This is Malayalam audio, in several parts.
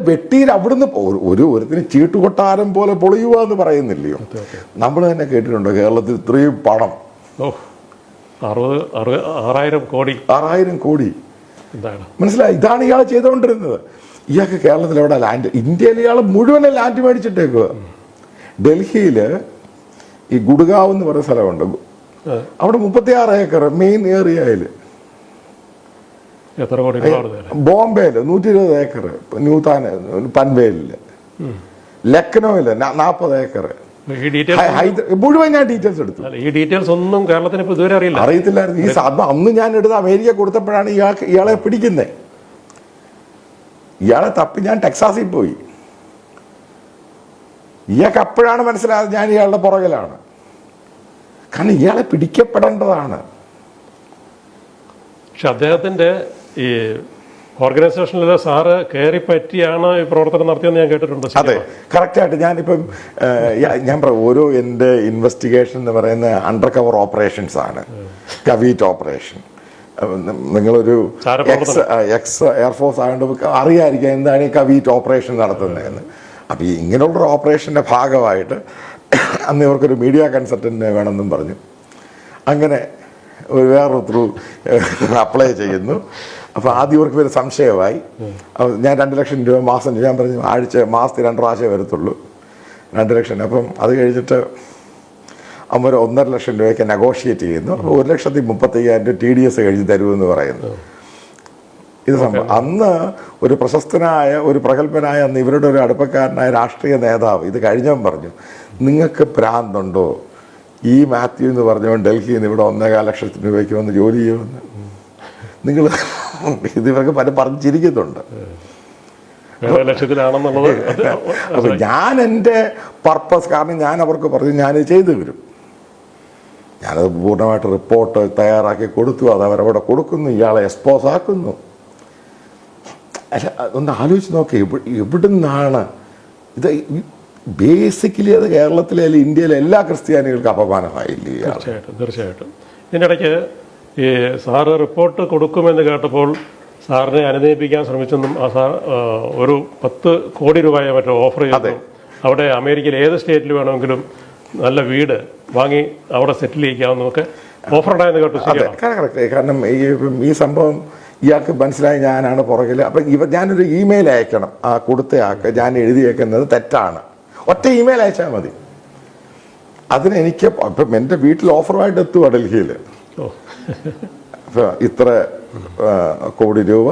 വെട്ടിയിൽ അവിടുന്ന് ഒരു ഒരു ഒരുത്തിന് ചീട്ടുകൊട്ടാരം പോലെ പൊളിയുക എന്ന് പറയുന്നില്ലയോ? നമ്മൾ തന്നെ കേട്ടിട്ടുണ്ട് കേരളത്തിൽ ഇത്രയും പണം. അറുപത് ആറായിരം കോടി. ആറായിരം കോടി. മനസ്സിലായി? ഇതാണ് ഇയാൾ ചെയ്തുകൊണ്ടിരുന്നത്. ഇയാൾക്ക് കേരളത്തിൽ എവിടെ ലാൻഡ് ഇന്ത്യയിൽ ഇയാൾ മുഴുവൻ ലാൻഡ് മേടിച്ചിട്ടേക്കുക ഡൽഹിയിൽ ഈ ഗുഡ്ഗാവ് എന്ന് പറയുന്ന സ്ഥലമുണ്ട്. അവിടെ മുപ്പത്തിയാറ് ഏക്കർ മെയിൻ ഏരിയയിൽ എത്ര കോടി ബോംബെയിൽ നൂറ്റി ഇരുപത് ഏക്കർ ന്യൂതാന പൻവേലിൽ ലക്നൌവിൽ നാൽപ്പത് ഏക്കർ മുഴുവൻ ഞാൻ ഡീറ്റെയിൽസ് എടുത്തു. ഈ ഡീറ്റെയിൽസ് ഒന്നും കേരളത്തിന് ഇതുവരെ അറിയില്ല. അറിയത്തില്ലായിരുന്നു. ഈ സാധനം അന്ന് ഞാൻ എടുത്ത് അമേരിക്ക കൊടുത്തപ്പോഴാണ് ഇയാൾക്ക് ഇയാളെ പിടിക്കുന്നത് ഇയാളെ തപ്പി ഞാൻ ടെക്സാസിൽ പോയി. ഇയാൾക്ക് അപ്പോഴാണ് മനസ്സിലായത് ഞാൻ ഇയാളുടെ പുറകിലാണ്. കാരണം ഇയാളെ പിടിക്കപ്പെടേണ്ടതാണ്. പക്ഷെ അദ്ദേഹത്തിന്റെ ഈ ഓർഗനൈസേഷനിലെ സാറ് കയറി പറ്റിയാണ് ഈ പ്രവർത്തനം നടത്തിയെന്ന് ഞാൻ കേട്ടിട്ടുണ്ട് അതെ കറക്റ്റായിട്ട് ഞാനിപ്പം ഞാൻ പറയാം ഓരോ എന്റെ ഇൻവെസ്റ്റിഗേഷൻ എന്ന് പറയുന്ന അണ്ടർ കവർ ഓപ്പറേഷൻസ് ആണ്. കവീറ്റ് ഓപ്പറേഷൻ നിങ്ങളൊരു എക്സ് എക്സ് എയർഫോഴ്സ് ആയതുകൊണ്ട് അറിയാമായിരിക്കും എന്താണ് ഈ കവീറ്റ് ഓപ്പറേഷൻ നടത്തുന്നതെന്ന്. അപ്പം ഈ ഇങ്ങനെയുള്ളൊരു ഓപ്പറേഷന്റെ ഭാഗമായിട്ട് അന്ന് ഇവർക്കൊരു മീഡിയ കൺസൾട്ടന്റിനെ വേണമെന്നും പറഞ്ഞു. അങ്ങനെ ഒരു വേറൊരു ത്രൂ അപ്ലൈ ചെയ്യുന്നു. അപ്പോൾ ആദ്യം ഇവർക്ക് വരെ സംശയമായി. ഞാൻ രണ്ട് ലക്ഷം രൂപ മാസം ഞാൻ പറഞ്ഞു ആഴ്ച മാസത്തിൽ രണ്ട് പ്രാവശ്യം വരത്തുള്ളൂ. രണ്ട് ലക്ഷം. അപ്പം അത് കഴിഞ്ഞിട്ട് അമ്മ ഒരു ഒന്നര ലക്ഷം രൂപയ്ക്ക് നെഗോഷിയേറ്റ് ചെയ്യുന്നു. ഒരു ലക്ഷത്തി മുപ്പത്തയ്യായിരം രൂപ ടി ഡി എസ് കഴിഞ്ഞ് തരുമെന്ന് പറയുന്നു. ഇത് സംഭവം. അന്ന് ഒരു പ്രശസ്തനായ ഒരു പ്രഗത്ഭനായ അന്ന് ഇവരുടെ ഒരു അടുപ്പക്കാരനായ രാഷ്ട്രീയ നേതാവ് ഇത് കഴിഞ്ഞവൻ പറഞ്ഞു നിങ്ങൾക്ക് പ്രാന്തുണ്ടോ ഈ മാത്യു എന്ന് പറഞ്ഞവൻ ഡൽഹിയിൽ നിന്ന് ഇവിടെ ഒന്നേകാൽ ലക്ഷത്തിന് രൂപയ്ക്ക് വന്ന് ജോലി ചെയ്യുമെന്ന്. നിങ്ങൾ ഇത് ഇവർക്ക് പല പറഞ്ഞിരിക്കുന്നുണ്ട്. ലക്ഷത്തിലാണെന്നുള്ളത് അപ്പൊ ഞാൻ എന്റെ പർപ്പസ് കാരണം ഞാൻ അവർക്ക് പറഞ്ഞു ഞാൻ ചെയ്തു വരും ഞാനത് പൂർണമായിട്ട് റിപ്പോർട്ട് തയ്യാറാക്കി കൊടുത്തു അത് അവരവിടെ കൊടുക്കുന്നു ഇയാളെ എക്സ്പോസ് ആക്കുന്നു. അല്ല ഒന്ന് ആലോചിച്ച് നോക്കി എവിടുന്നാണ് ഇത് ബേസിക്കലി അത് കേരളത്തിലെ അല്ലെങ്കിൽ ഇന്ത്യയിലെ എല്ലാ ക്രിസ്ത്യാനികൾക്കും അപമാനമായില്ലേ തീർച്ചയായിട്ടും തീർച്ചയായിട്ടും. ഇതിനിടയ്ക്ക് ഈ സാറ് റിപ്പോർട്ട് കൊടുക്കുമെന്ന് കേട്ടപ്പോൾ സാറിനെ അനുനയിപ്പിക്കാൻ ശ്രമിച്ചെന്നും ആ സാർ ഒരു പത്ത് കോടി രൂപയെ മറ്റോ ഓഫർ ചെയ്തു. അവിടെ അമേരിക്കയിൽ ഏത് സ്റ്റേറ്റിൽ വേണമെങ്കിലും നല്ല വീട് വാങ്ങി അവിടെ സെറ്റിൽ ചെയ്യിക്കാവുന്നതൊക്കെ ഓഫർ ഉണ്ടായെന്ന് കേട്ടു കാരണം ഈ ഈ സംഭവം ഇയാൾക്ക് മനസ്സിലായി ഞാനാണ് പുറകിൽ. അപ്പം ഇവ ഞാനൊരു ഇമെയിൽ അയക്കണം. ആ കൊടുത്തയാൾക്ക് ഞാൻ എഴുതിയേക്കുന്നത് തെറ്റാണ്. ഒറ്റ ഇമെയിൽ അയച്ചാൽ മതി. അതിനെനിക്ക് അപ്പം എന്റെ എന്റെ വീട്ടിൽ ഓഫറുമായിട്ട് എത്തുക ഡൽഹിയിൽ ഇത്ര കോടി രൂപ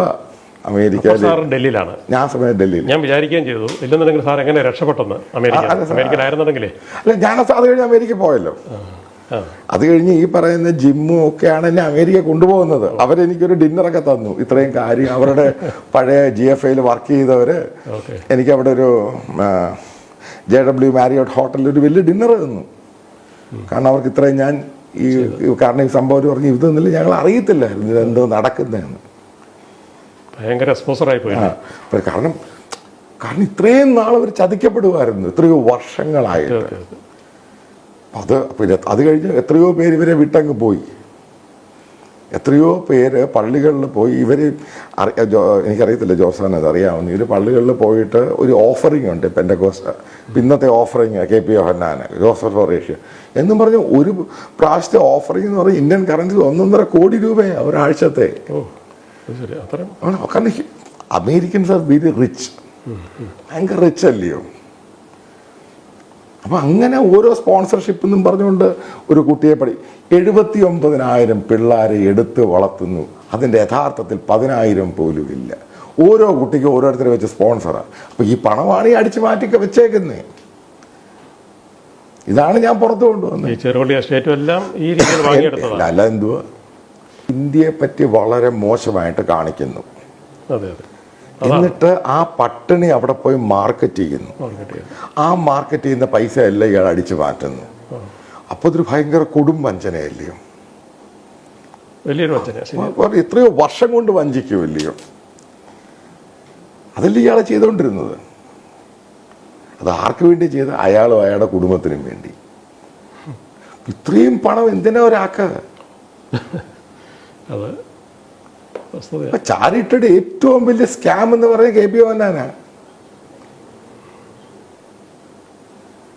അമേരിക്ക ഡൽഹിയിലാണ്. ഞാൻ സമയം ഡൽഹിയിൽ. ഞാൻ വിചാരിക്കുകയും ചെയ്തു. ഇല്ലെന്നുണ്ടെങ്കിൽ സാർ എങ്ങനെ രക്ഷപ്പെട്ടെന്ന് അമേരിക്ക അല്ല, സാർ. അമേരിക്കയിലായിരുന്നുണ്ടെങ്കിലേ അല്ല ഞാൻ അത് കഴിഞ്ഞ് അമേരിക്ക പോയല്ലോ. അത് കഴിഞ്ഞ് ഈ പറയുന്ന ജിമ്മും ഒക്കെയാണ് എന്നെ അമേരിക്ക കൊണ്ടുപോകുന്നത്. അവരെനിക്കൊരു ഡിന്നറൊക്കെ തന്നു. ഇത്രയും കാര്യം അവരുടെ പഴയ ജി എഫ് ഐയിൽ വർക്ക് ചെയ്തവർ എനിക്ക് അവിടെ ഒരു ജെ ഡബ്ല്യു മാരിയോട്ട് ഹോട്ടലിൽ ഒരു വലിയ ഡിന്നർ തന്നു. കാരണം അവർക്ക് ഇത്രയും ഞാൻ ഈ കാരണം ഈ സംഭവം പറഞ്ഞു ഇതൊന്നുമില്ല ഞങ്ങൾ അറിയത്തില്ലായിരുന്നു ഇതെന്തോ നടക്കുന്നതെന്ന്. ഭയങ്കര എക്സ്പോസറായി പോയി. കാരണം കാരണം ഇത്രയും നാൾ അവർ ചതിക്കപ്പെടുമായിരുന്നു എത്രയോ വർഷങ്ങളായിട്ട്. അത് പിന്നെ അത് കഴിഞ്ഞ് എത്രയോ പേര് ഇവരെ വിട്ടങ്ങ് പോയി. എത്രയോ പേര് പള്ളികളിൽ പോയി ഇവർ എനിക്കറിയത്തില്ല ജോസാൻ അത് അറിയാവുന്ന ഇവർ പള്ളികളിൽ പോയിട്ട് ഒരു ഓഫറിംഗ് ഉണ്ട് പെൻഡകോസ്റ്റ് ഇന്നത്തെ ഓഫറിങ് കെ പി യോഹന്നാന് ജോസഫ് ഫൊറേഷ്യ എന്നും പറഞ്ഞ് ഒരു പ്രാവശ്യത്തെ ഓഫറിംഗ് എന്ന് പറഞ്ഞാൽ ഇന്ത്യൻ കറൻസി ഒന്നൊന്നര കോടി രൂപയാണ് ഒരാഴ്ചത്തെ. കാരണം അമേരിക്കൻസ് ആർ വെരി റിച്ച് ഭയങ്കര റിച്ച് അല്ലയോ? അപ്പൊ അങ്ങനെ ഓരോ സ്പോൺസർഷിപ്പ് എന്നും പറഞ്ഞുകൊണ്ട് ഒരു കുട്ടിയെ പഠി എഴുപത്തി ഒമ്പതിനായിരം പിള്ളേരെ എടുത്ത് വളർത്തുന്നു. അതിന്റെ യഥാർത്ഥത്തിൽ പതിനായിരം പോലും ഇല്ല. ഓരോ കുട്ടിക്കും ഓരോരുത്തരെ വെച്ച് സ്പോൺസറാണ് അപ്പോൾ ഈ പണമാണ് ഈ അടിച്ചു മാറ്റി വെച്ചേക്കുന്നത് ഇതാണ് ഞാൻ പുറത്തു കൊണ്ടുവന്നത് ചെറുപള്ളി എസ്റ്റേറ്റും എല്ലാം ഈ രീതിയിൽ വാങ്ങിയെടുത്തതാണ് അല്ല എന്തുവാ? ഇന്ത്യയെ പറ്റി വളരെ മോശമായിട്ട് കാണിക്കുന്നു. അതെ അതെ. എന്നിട്ട് ആ പട്ടിണി അവിടെ പോയി മാർക്കറ്റ് ചെയ്യുന്നു. ആ മാർക്കറ്റ് ചെയ്യുന്ന പൈസ എല്ലാം ഇയാൾ അടിച്ചു മാറ്റുന്നു. അപ്പോൾ ഇതൊരു ഭയങ്കര കൊടും വഞ്ചനയല്ലയോ? വലിയൊരു എത്രയോ വർഷം കൊണ്ട് വഞ്ചിക്കുമല്ലയോ അതല്ലേ ഇയാളെ ചെയ്തുകൊണ്ടിരുന്നത് അത് ആർക്ക് വേണ്ടി ചെയ്ത്? അയാളും അയാളുടെ കുടുംബത്തിനും വേണ്ടി. ഇത്രയും പണം എന്തിനാ ഒരാക്ക അത് ചാരിറ്റിയുടെ ഏറ്റവും വലിയ സ്കാം എന്ന് പറയുന്നത് കെ പി മോഹനാണ്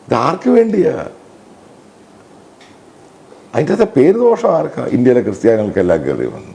ഇതാർക്ക് വേണ്ടിയാ? അതിന്റെ പേര് ദോഷം ആർക്കാ? ഇന്ത്യയിലെ ക്രിസ്ത്യാനികൾക്കെല്ലാം കയറി വന്നു.